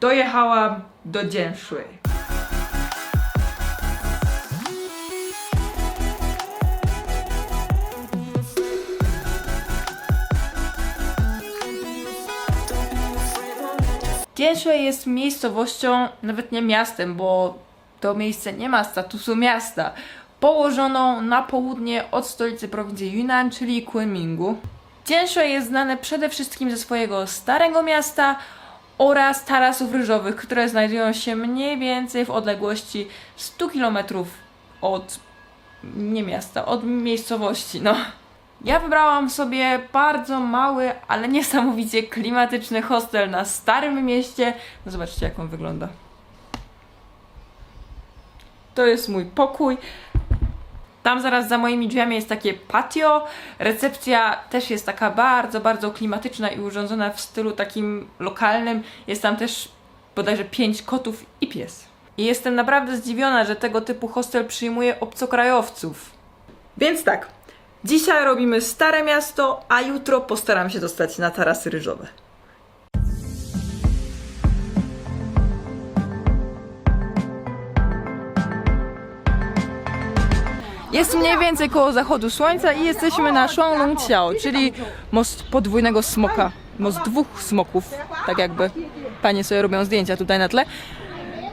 dojechałam do Dzięszły. Dzięszłe jest miejscowością, nawet nie miastem, bo to miejsce nie ma statusu miasta, położoną na południe od stolicy prowincji Yunnan, czyli Kunmingu. Dzięszłe jest znane przede wszystkim ze swojego starego miasta oraz tarasów ryżowych, które znajdują się mniej więcej w odległości 100 km od nie miasta, od miejscowości, no. Ja wybrałam sobie bardzo mały, ale niesamowicie klimatyczny hostel na Starym Mieście. No zobaczcie, jak on wygląda. To jest mój pokój. Tam zaraz za moimi drzwiami jest takie patio. Recepcja też jest taka bardzo, bardzo klimatyczna i urządzona w stylu takim lokalnym. Jest tam też bodajże pięć kotów i pies. I jestem naprawdę zdziwiona, że tego typu hostel przyjmuje obcokrajowców. Więc tak, dzisiaj robimy Stare Miasto, a jutro postaram się dostać na tarasy ryżowe. Jest mniej więcej koło zachodu słońca i jesteśmy na Shuanglongqiao, czyli most podwójnego smoka. Most dwóch smoków, tak jakby panie sobie robią zdjęcia tutaj na tle.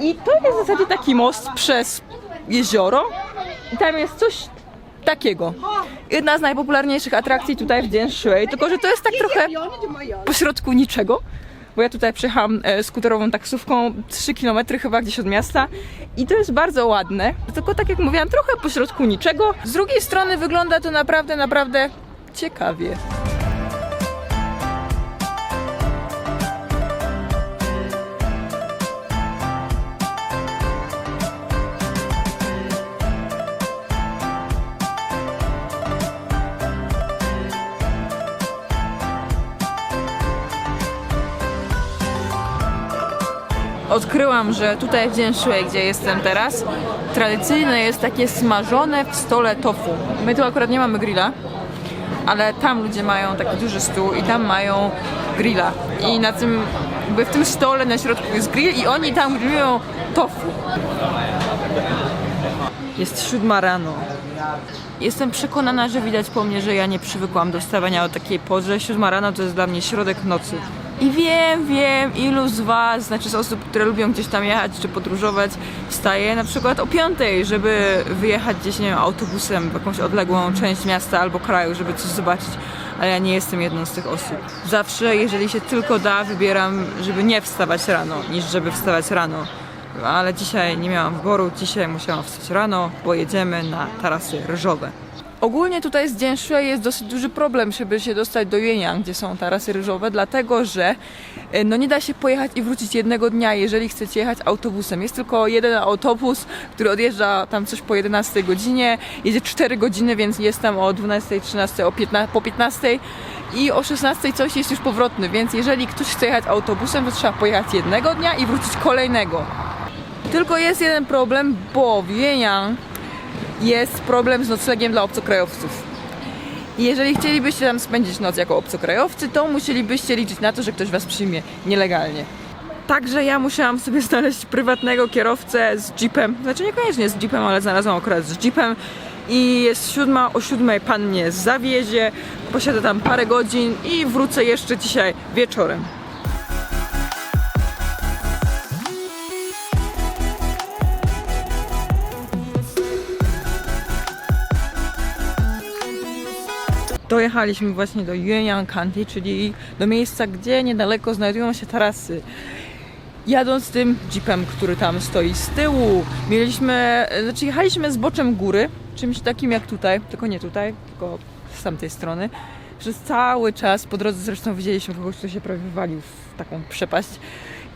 I to jest w zasadzie taki most przez jezioro i tam jest coś takiego. Jedna z najpopularniejszych atrakcji tutaj w Dzięszłej, tylko że to jest tak trochę pośrodku niczego. Bo ja tutaj przyjechałam e, skuterową taksówką 3 km chyba gdzieś od miasta i to jest bardzo ładne. Tylko tak jak mówiłam, trochę pośrodku niczego. Z drugiej strony wygląda to naprawdę, naprawdę ciekawie. Odkryłam, że tutaj w Dzięszłej, gdzie jestem teraz, tradycyjne jest takie smażone w stole tofu. My tu akurat nie mamy grilla, ale tam ludzie mają taki duży stół i tam mają grilla. I na tym, jakby w tym stole na środku jest grill i oni tam grillują tofu. Jest siódma rano. Jestem przekonana, że widać po mnie, że ja nie przywykłam do wstawania o takiej porze. Siódma rano to jest dla mnie środek nocy. I wiem, wiem, ilu z Was, znaczy z osób, które lubią gdzieś tam jechać czy podróżować, wstaje na przykład o piątej, żeby wyjechać gdzieś, nie wiem, autobusem w jakąś odległą część miasta albo kraju, żeby coś zobaczyć. Ale ja nie jestem jedną z tych osób. Zawsze, jeżeli się tylko da, wybieram, żeby nie wstawać rano, niż żeby wstawać rano. Ale dzisiaj nie miałam wyboru, dzisiaj musiałam wstać rano, bo jedziemy na tarasy ryżowe. Ogólnie tutaj z Dzięszły jest dosyć duży problem, żeby się dostać do Jueniang, gdzie są tarasy ryżowe, dlatego że e, no nie da się pojechać i wrócić jednego dnia, jeżeli chcecie jechać autobusem. Jest tylko jeden autobus, który odjeżdża tam coś po 11 godzinie, jedzie 4 godziny, więc jest tam o 12, 13, o 15, po 15 i o 16 coś jest już powrotny, więc jeżeli ktoś chce jechać autobusem, to trzeba pojechać jednego dnia i wrócić kolejnego. Tylko jest jeden problem, bo w Jueniang jest problem z noclegiem dla obcokrajowców. Jeżeli chcielibyście tam spędzić noc jako obcokrajowcy, to musielibyście liczyć na to, że ktoś was przyjmie nielegalnie. Także ja musiałam sobie znaleźć prywatnego kierowcę z jeepem. Znaczy niekoniecznie z jeepem, ale znalazłam akurat z jeepem. I jest siódma, o siódmej pan mnie zawiezie, posiadę tam parę godzin i wrócę jeszcze dzisiaj wieczorem. Dojechaliśmy właśnie do Yuanyang County, czyli do miejsca, gdzie niedaleko znajdują się tarasy. Jadąc tym jeepem, który tam stoi z tyłu, mieliśmy, znaczy jechaliśmy z boczem góry, czymś takim jak tutaj, tylko nie tutaj, tylko z tamtej strony. Przez cały czas, po drodze zresztą widzieliśmy kogoś, kto się prawie wywalił w taką przepaść.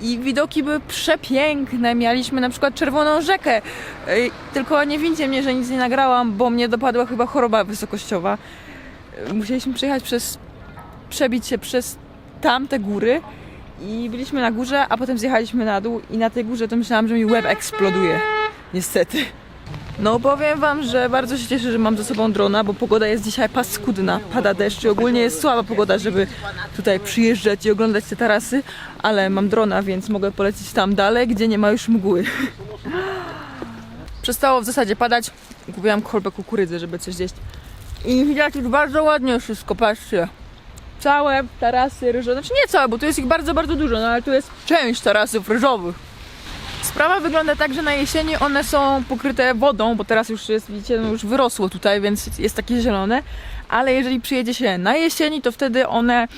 I widoki były przepiękne. Mieliśmy na przykład czerwoną rzekę. Tylko nie wincie mnie, że nic nie nagrałam, bo mnie dopadła chyba choroba wysokościowa musieliśmy przejechać przez, przebić się przez tamte góry i byliśmy na górze, a potem zjechaliśmy na dół i na tej górze to myślałam, że mi łeb eksploduje. Niestety. No powiem wam, że bardzo się cieszę, że mam ze sobą drona, bo pogoda jest dzisiaj paskudna, pada deszcz i ogólnie jest słaba pogoda, żeby tutaj przyjeżdżać i oglądać te tarasy, ale mam drona, więc mogę polecieć tam dalej, gdzie nie ma już mgły. Przestało w zasadzie padać, kupiłam kolbę kukurydzy, żeby coś zjeść. I widać już bardzo ładnie wszystko, patrzcie. Całe tarasy ryżowe, znaczy nie całe, bo tu jest ich bardzo, bardzo dużo, no ale tu jest część tarasów ryżowych. Sprawa wygląda tak, że na jesieni one są pokryte wodą, bo teraz już jest, widzicie, no już wyrosło tutaj, więc jest takie zielone. Ale jeżeli przyjedzie się na jesieni, to wtedy one,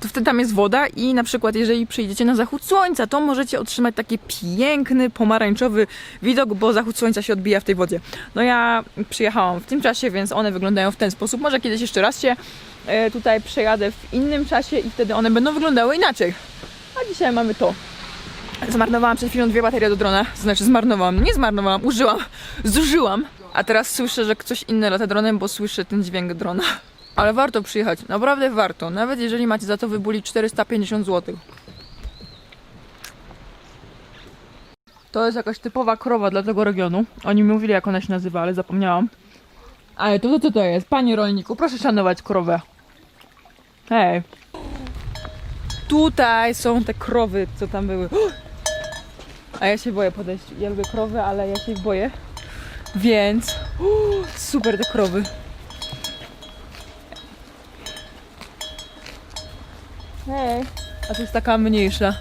to wtedy tam jest woda i na przykład jeżeli przyjdziecie na zachód słońca, to możecie otrzymać taki piękny, pomarańczowy widok, bo zachód słońca się odbija w tej wodzie. No ja przyjechałam w tym czasie, więc one wyglądają w ten sposób. Może kiedyś jeszcze raz się e, tutaj przejadę w innym czasie i wtedy one będą wyglądały inaczej. A dzisiaj mamy to. Zmarnowałam przed chwilą dwie baterie do drona. Znaczy zmarnowałam, nie zmarnowałam, użyłam, zużyłam. A teraz słyszę, że ktoś inny lata dronem, bo słyszę ten dźwięk drona. Ale warto przyjechać, naprawdę warto. Nawet jeżeli macie za to wybulić 450 zł. To jest jakaś typowa krowa dla tego regionu. Oni mi mówili, jak ona się nazywa, ale zapomniałam. Ale to, to co to jest? Panie rolniku, proszę szanować krowę. Hej. Tutaj są te krowy, co tam były. A ja się boję podejść. Ja lubię krowy, ale ja się ich boję. Więc super te krowy. Hej, a to jest taka mniejsza.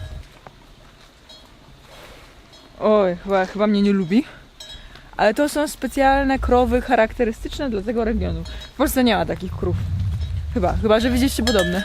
Oj, chyba, chyba mnie nie lubi. Ale to są specjalne krowy charakterystyczne dla tego regionu. W Polsce nie ma takich krów. Chyba, chyba, że widzieliście podobne.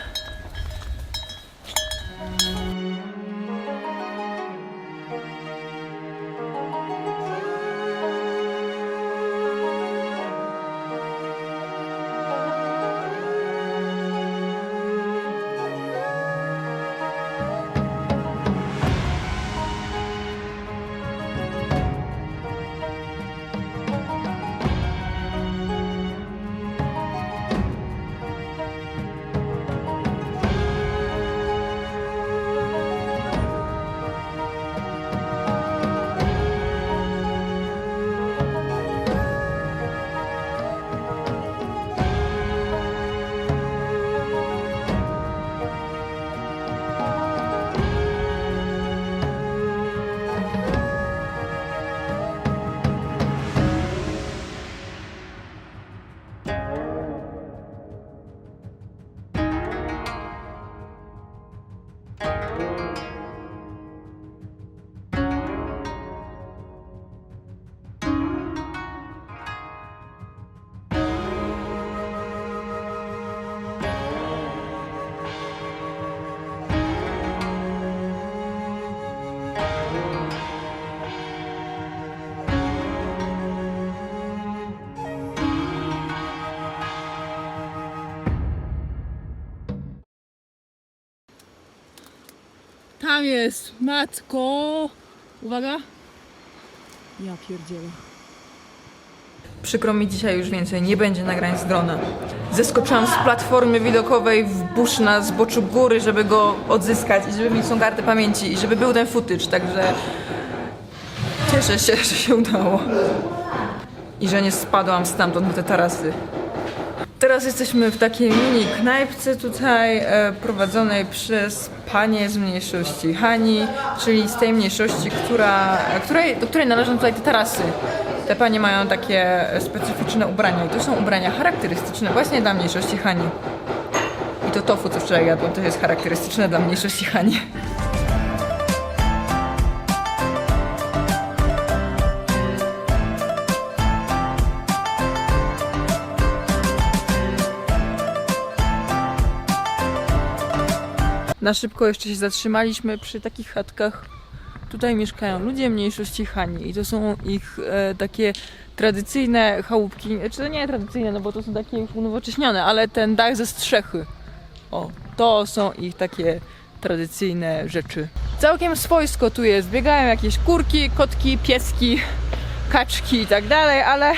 Tam jest, matko. Uwaga. Ja pierdzielę. Przykro mi dzisiaj już więcej, nie będzie nagrań z drona. Zeskoczyłam z platformy widokowej w burz na zboczu góry, żeby go odzyskać i żeby mieć tą kartę pamięci i żeby był ten footage, także cieszę się, że się udało. I że nie spadłam stamtąd na te tarasy. Teraz jesteśmy w takiej mini knajpce tutaj e, prowadzonej przez panie z mniejszości Hani, czyli z tej mniejszości, która, której, do której należą tutaj te tarasy. Te panie mają takie specyficzne ubrania i to są ubrania charakterystyczne właśnie dla mniejszości Hani. I to tofu, co wczoraj jadłam, to jest charakterystyczne dla mniejszości Hani. Na szybko jeszcze się zatrzymaliśmy przy takich chatkach. Tutaj mieszkają ludzie mniejszości Hani i to są ich e, takie tradycyjne chałupki. Czy to nie tradycyjne, no bo to są takie już unowocześnione, ale ten dach ze strzechy. O, to są ich takie tradycyjne rzeczy. Całkiem swojsko tu jest. Biegają jakieś kurki, kotki, pieski, kaczki i tak dalej, ale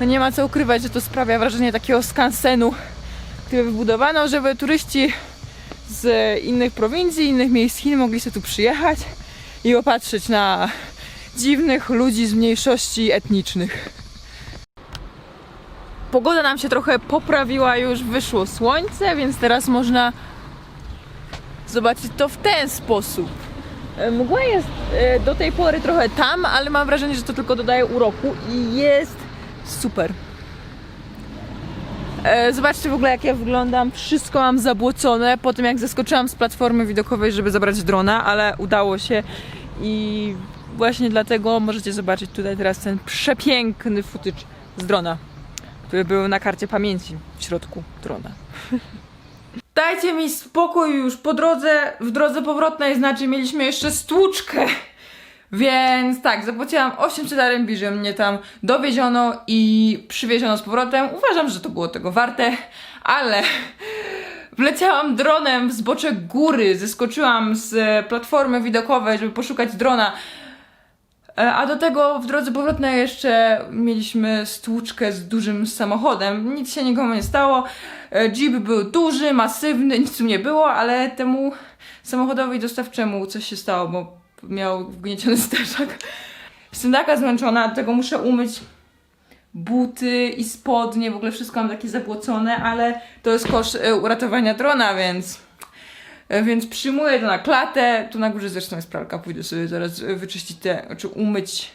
no nie ma co ukrywać, że to sprawia wrażenie takiego skansenu, który wybudowano, żeby turyści z innych prowincji, innych miejsc Chin mogli sobie tu przyjechać i popatrzeć na dziwnych ludzi z mniejszości etnicznych. Pogoda nam się trochę poprawiła, już wyszło słońce, więc teraz można zobaczyć to w ten sposób. E, Mgła jest e, do tej pory trochę tam, ale mam wrażenie, że to tylko dodaje uroku i jest super. E, Zobaczcie w ogóle jak ja wyglądam. Wszystko mam zabłocone po tym jak zeskoczyłam z platformy widokowej, żeby zabrać drona, ale udało się i właśnie dlatego możecie zobaczyć tutaj teraz ten przepiękny footage z drona, który był na karcie pamięci w środku drona. Dajcie mi spokój już po drodze, w drodze powrotnej, znaczy mieliśmy jeszcze stłuczkę. Więc tak, zapłaciłam 800 RMB, że mnie tam dowieziono i przywieziono z powrotem. Uważam, że to było tego warte, ale wleciałam dronem w zbocze góry, zeskoczyłam z platformy widokowej, żeby poszukać drona. E, A do tego w drodze powrotnej jeszcze mieliśmy stłuczkę z dużym samochodem. Nic się nikomu nie stało. E, Jeep był duży, masywny, nic tu nie było, ale temu samochodowi dostawczemu coś się stało, bo miał wgnieciony zderzak. Jestem taka zmęczona, dlatego muszę umyć buty i spodnie, w ogóle wszystko mam takie zabłocone, ale to jest koszt e, uratowania drona, więc E, Więc przyjmuję to na klatę. Tu na górze zresztą jest pralka. Pójdę sobie zaraz wyczyścić te, czy umyć,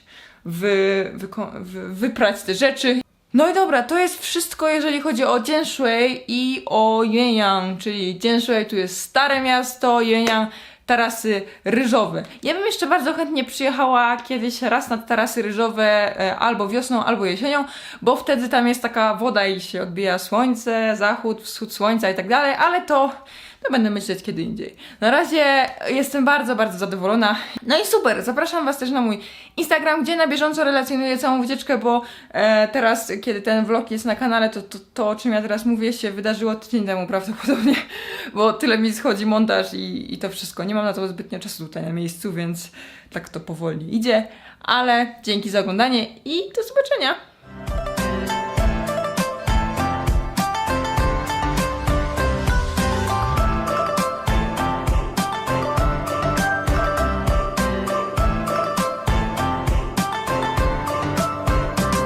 wy, wy, wyprać te rzeczy. No i dobra, to jest wszystko, jeżeli chodzi o Jianshui i o Yuanyang, czyli Jianshui tu jest stare miasto, Yuanyang tarasy ryżowe. Ja bym jeszcze bardzo chętnie przyjechała kiedyś raz na tarasy ryżowe e, albo wiosną, albo jesienią, bo wtedy tam jest taka woda i się odbija słońce, zachód, wschód słońca i tak dalej, ale to to będę myśleć kiedy indziej. Na razie jestem bardzo, bardzo zadowolona. No i super, zapraszam Was też na mój Instagram, gdzie na bieżąco relacjonuję całą wycieczkę, bo e, teraz, kiedy ten vlog jest na kanale, to, to to, o czym ja teraz mówię, się wydarzyło tydzień temu prawdopodobnie, bo tyle mi schodzi montaż i, i to wszystko. Nie mam na to zbytnio czasu tutaj na miejscu, więc tak to powoli idzie, ale dzięki za oglądanie i do zobaczenia!